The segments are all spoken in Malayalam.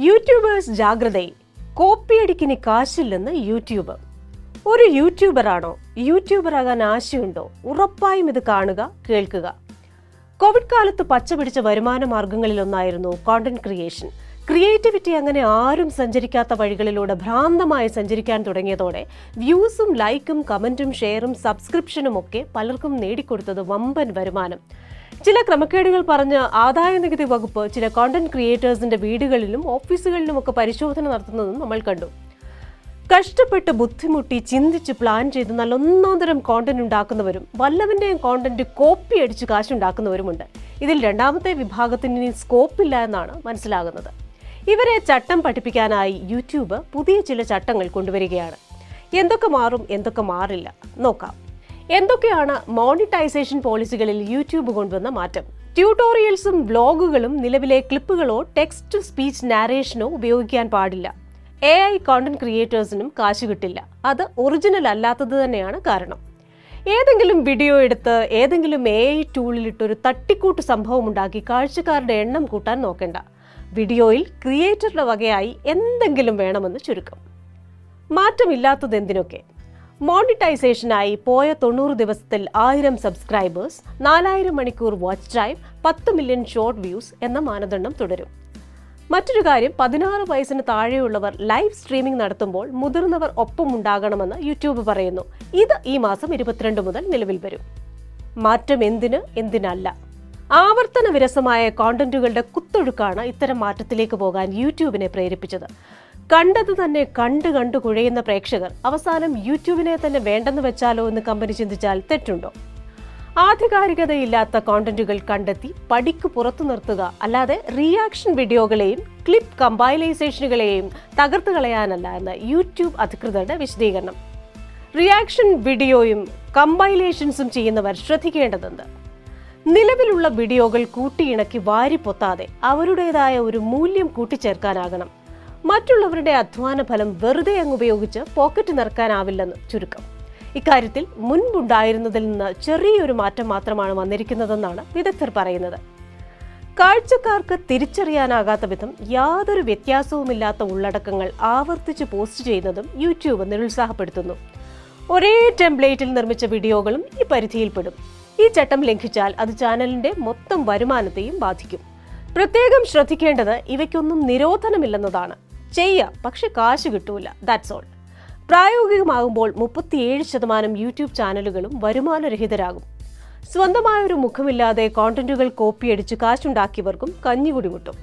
യൂട്യൂബേഴ്സ് ജാഗ്രതയിൽ കോപ്പിയടിക്കിന് കാശില്ലെന്ന് യൂട്യൂബ്. ഒരു യൂട്യൂബറാണോ? യൂട്യൂബറാകാൻ ആശയുണ്ടോ? ഉറപ്പായും ഇത് കാണുക കേൾക്കുക. കോവിഡ് കാലത്ത് പച്ചപിടിച്ച വരുമാന മാർഗങ്ങളിലൊന്നായിരുന്നു കോണ്ടന്റ് ക്രിയേഷൻ ക്രിയേറ്റിവിറ്റി അങ്ങനെ ആരും സഞ്ചരിക്കാത്ത വഴികളിലൂടെ ഭ്രാന്തമായി സഞ്ചരിക്കാൻ തുടങ്ങിയതോടെ വ്യൂസും ലൈക്കും കമന്റും ഷെയറും സബ്സ്ക്രിപ്ഷനും ഒക്കെ പലർക്കും നേടിക്കൊടുത്തത് വമ്പൻ വരുമാനം. ചില ക്രമക്കേടുകൾ പറഞ്ഞ് ആദായ നികുതി വകുപ്പ് ചില കോണ്ടന്റ് ക്രിയേറ്റേഴ്സിന്റെ വീടുകളിലും ഓഫീസുകളിലും ഒക്കെ പരിശോധന നടത്തുന്നതും നമ്മൾ കണ്ടു. കഷ്ടപ്പെട്ട് ബുദ്ധിമുട്ടി ചിന്തിച്ച് പ്ലാൻ ചെയ്ത് നല്ല ഒന്നാന്തരം കോണ്ടന്റ് ഉണ്ടാക്കുന്നവരും വല്ലവന്റെയും കോണ്ടന്റ് കോപ്പി അടിച്ച് കാശുണ്ടാക്കുന്നവരുമുണ്ട്. ഇതിൽ രണ്ടാമത്തെ വിഭാഗത്തിന് ഇനി സ്കോപ്പില്ല എന്നാണ് മനസ്സിലാകുന്നത്. ഇവരെ ചട്ടം പഠിപ്പിക്കാനായി യൂട്യൂബ് പുതിയ ചില ചട്ടങ്ങൾ കൊണ്ടുവരികയാണ്. എന്തൊക്കെ മാറും എന്തൊക്കെ മാറില്ല? നോക്കാം. എന്തൊക്കെയാണ് മോണിറ്റൈസേഷൻ പോളിസികളിൽ യൂട്യൂബ് കൊണ്ടുവന്ന മാറ്റം? ട്യൂട്ടോറിയൽസും വ്ലോഗുകളും നിലവിലെ ക്ലിപ്പുകളോ ടെക്സ്റ്റ് ടു സ്പീച്ച് നാരേഷനോ ഉപയോഗിക്കാൻ പാടില്ല. എ ഐ കോണ്ടന്റ് ക്രിയേറ്റേഴ്സിനും കാശ് കിട്ടില്ല. അത് ഒറിജിനൽ അല്ലാത്തത് തന്നെയാണ് കാരണം. ഏതെങ്കിലും വീഡിയോ എടുത്ത് ഏതെങ്കിലും എ ഐ ടൂളിലിട്ടൊരു തട്ടിക്കൂട്ട് സംഭവം ഉണ്ടാക്കി കാഴ്ചക്കാരുടെ എണ്ണം കൂട്ടാൻ നോക്കേണ്ട. വീഡിയോയിൽ ക്രിയേറ്ററുടെ വകയായി എന്തെങ്കിലും വേണമെന്ന് ചുരുക്കം. മാറ്റമില്ലാത്തത് എന്തിനൊക്കെ? മോണിറ്റൈസേഷനായി പോയ തൊണ്ണൂറ് ദിവസത്തിൽ ആയിരം സബ്സ്ക്രൈബേഴ്സ് നാലായിരം മണിക്കൂർ വാച്ച് ടൈം പത്ത് മില്യൺ ഷോർട്ട് വ്യൂസ് എന്ന മാനദണ്ഡം തുടരും. മറ്റൊരു കാര്യം പതിനാറ് വയസ്സിന് താഴെയുള്ളവർ ലൈവ് സ്ട്രീമിംഗ് നടത്തുമ്പോൾ മുതിർന്നവർ ഒപ്പമുണ്ടാകണമെന്ന് യൂട്യൂബ് പറയുന്നു. ഇത് ഈ മാസം ഇരുപത്തിരണ്ട് മുതൽ നിലവിൽ വരും. മാറ്റം എന്തിന്? എന്തിനല്ല. ആവർത്തന വിരസമായ കോണ്ടന്റുകളുടെ കുത്തൊഴുക്കാണ് ഇത്തരം മാറ്റത്തിലേക്ക് പോകാൻ യൂട്യൂബിനെ പ്രേരിപ്പിച്ചത്. കണ്ടത് തന്നെ കണ്ട് കണ്ട് കുഴയുന്ന പ്രേക്ഷകർ. അവസാനം യൂട്യൂബിനെ തന്നെ വേണ്ടെന്ന് വെച്ചാലോ എന്ന് കമ്പനി ചിന്തിച്ചാൽ തെറ്റുണ്ടോ? ആധികാരികതയില്ലാത്ത കോണ്ടന്റുകൾ കണ്ടെത്തി പടിക്ക് പുറത്തു നിർത്തുക. അല്ലാതെ റിയാക്ഷൻ വീഡിയോകളെയും ക്ലിപ്പ് കമ്പൈലൈസേഷനുകളെയും തകർത്തു കളയാനല്ല എന്ന് യൂട്യൂബ് അധികൃതരുടെ വിശദീകരണം. റിയാക്ഷൻ വീഡിയോയും കമ്പൈലേഷൻസും ചെയ്യുന്നവർ ശ്രദ്ധിക്കേണ്ടതുണ്ട്. നിലവിലുള്ള വീഡിയോകൾ കൂട്ടിയിണക്കി വാരിപ്പൊത്താതെ അവരുടേതായ ഒരു മൂല്യം കൂട്ടിച്ചേർക്കാനാകണം. മറ്റുള്ളവരുടെ അധ്വാന ഫലം വെറുതെ അങ്ങ് ഉപയോഗിച്ച് പോക്കറ്റ് നിറക്കാനാവില്ലെന്ന് ചുരുക്കം. ഇക്കാര്യത്തിൽ മുൻപുണ്ടായിരുന്നതിൽ നിന്ന് ചെറിയൊരു മാറ്റം മാത്രമാണ് വന്നിരിക്കുന്നതെന്നാണ് വിദഗ്ധർ പറയുന്നത്. കാഴ്ചക്കാർക്ക് തിരിച്ചറിയാനാകാത്ത വിധം യാതൊരു വ്യത്യാസവുമില്ലാത്ത ഉള്ളടക്കങ്ങൾ ആവർത്തിച്ച് പോസ്റ്റ് ചെയ്യുന്നതും യൂട്യൂബ് നിരുത്സാഹപ്പെടുത്തുന്നു ഒരേ ടെംപ്ലേറ്റിൽ നിർമ്മിച്ച വീഡിയോകളും ഈ പരിധിയിൽപ്പെടും. ഈ ചട്ടം ലംഘിച്ചാൽ അത് ചാനലിന്റെ മൊത്തം വരുമാനത്തെയും ബാധിക്കും. പ്രത്യേകം ശ്രദ്ധിക്കേണ്ടത് ഇവയ്ക്കൊന്നും നിരോധനമില്ലെന്നതാണ്. ചെയ്യാം. പക്ഷെ കാശ് കിട്ടൂല. ദാറ്റ്സ് ഓൾ പ്രായോഗികമാകുമ്പോൾ മുപ്പത്തിയേഴ് ശതമാനം യൂട്യൂബ് ചാനലുകളും വരുമാനരഹിതരാകും. സ്വന്തമായ ഒരു മുഖമില്ലാതെ കോണ്ടന്റുകൾ കോപ്പിയടിച്ച് കാശുണ്ടാക്കിയവർക്കും കഞ്ഞി മുട്ടും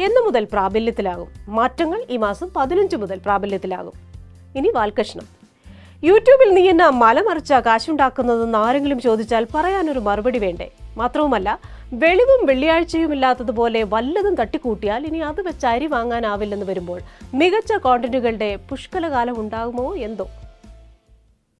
എന്നു മുതൽ പ്രാബല്യത്തിലാകും. മാറ്റങ്ങൾ ഈ മാസം പതിനഞ്ച് മുതൽ പ്രാബല്യത്തിലാകും. ഇനി വാൽകഷ്ണം യൂട്യൂബിൽ നീ എന്നാ മലമറിച്ച കാശുണ്ടാക്കുന്നതെന്ന് ആരെങ്കിലും ചോദിച്ചാൽ പറയാനൊരു മറുപടി വേണ്ടേ? മാത്രവുമല്ല വെളിവും വെള്ളിയാഴ്ചയും ഇല്ലാത്തതുപോലെ വല്ലതും തട്ടിക്കൂട്ടിയാൽ ഇനി അത് വെച്ച് അരി വാങ്ങാനാവില്ലെന്ന് വരുമ്പോൾ മികച്ച കോണ്ടന്റുകളുടെ പുഷ്കലകാലം ഉണ്ടാകുമോ എന്തോ?